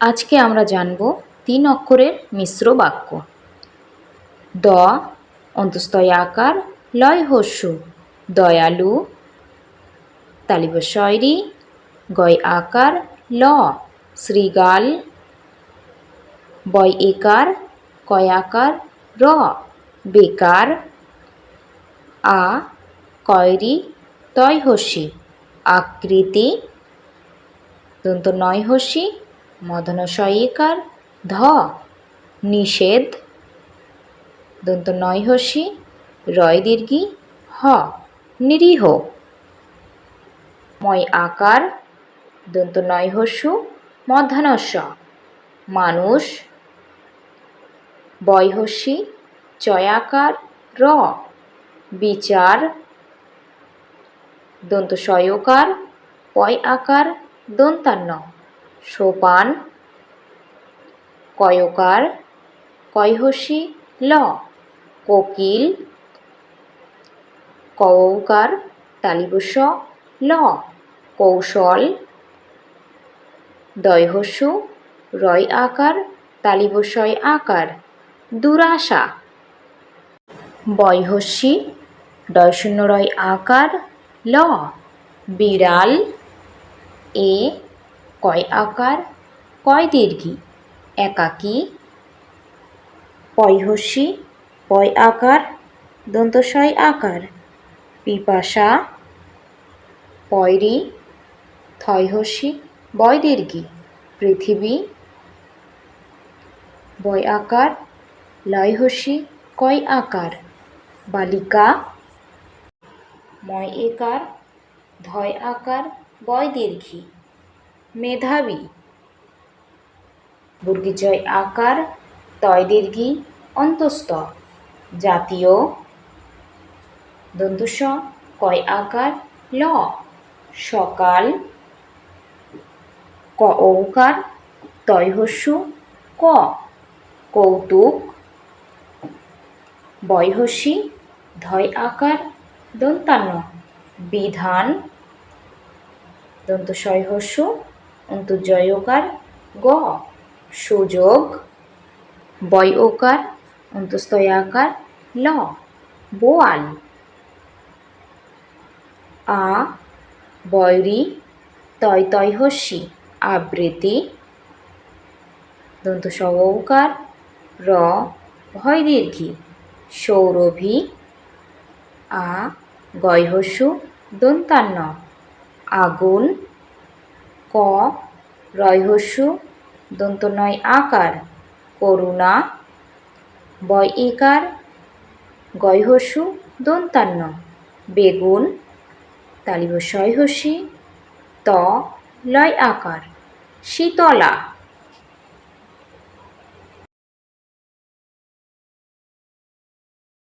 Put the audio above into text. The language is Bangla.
আজকে আমরা জানব তিন অক্ষরের মিশ্র বাক্য। দ অন্তস্তয় আকার, লয় হস্যু, দয়ালু তালিব শয়রি গয় আকার, ল, শ্রীগাল, বয় একার, কয় আকার, র, বেকার, আ, কয়রি, তয় হসি আকৃতি দন্ত নয় হসি মদন শয়িকার ধ, নিষেধ, দন্ত নয় হসি রয় দীর্ঘি, হ, নিরীহ। ময় আকার, দন্ত নয় হস্যু মানুষ বয়হস্যি চয়াকার র। বিচার, দন্ত সয়কার, পয় আকার, দন্তান্ন। সোপান, কয়কার কয়হসি ল, কোকিল কৌকার তালিবস ল, কৌশল দয়হস্যু রয় আকার তালিবস্যয় আকার, দুরাশা। বয়হস্যি ডয়শূন্য রয় আকার, ল, বিড়াল, এ কয় আকার, কয় দীর্ঘি? একাকী পয়হস্যি পয় আকার দন্তশয় আকার, পিপাসা, পয়রি থয়হস্যি বয় দীর্ঘি, পৃথিবী, বয় আকার লয়হস্যি কয় আকার, বালিকা, ময় একার, ধয় আকার, বয় দীর্ঘি। মেধাবী। বর্গীজয় আকার তয় দীর্ঘি অন্তস্থ। জাতীয়। দন্তস কয় আকার, ল। সকাল। ক, ঔকার। তয়হস্যু, ক। কৌতুক। বয়হস্যি, ধয় আকার, দন্তান্ন। বিধান। দন্ত অন্তর্জয়কার গ, সুযোগ বয় ওকার অন্তস্তয়াকার ল, বোয়াল। আ, বয়রি, তয় তয় হস্যি, আবৃত্তি। দন্ত সৌকার র, ভয় দীর্ঘি, সৌরভী। আ, গয়হস্যু, দন্তান্ন। আগুন ক, রয়হস্যু দন্ত নয় আকার, করুণা বয় একার গয়হস্যু, দন্তান্ন, বেগুন তালিব সয়হসি ত, লয় আকার, শীতলা।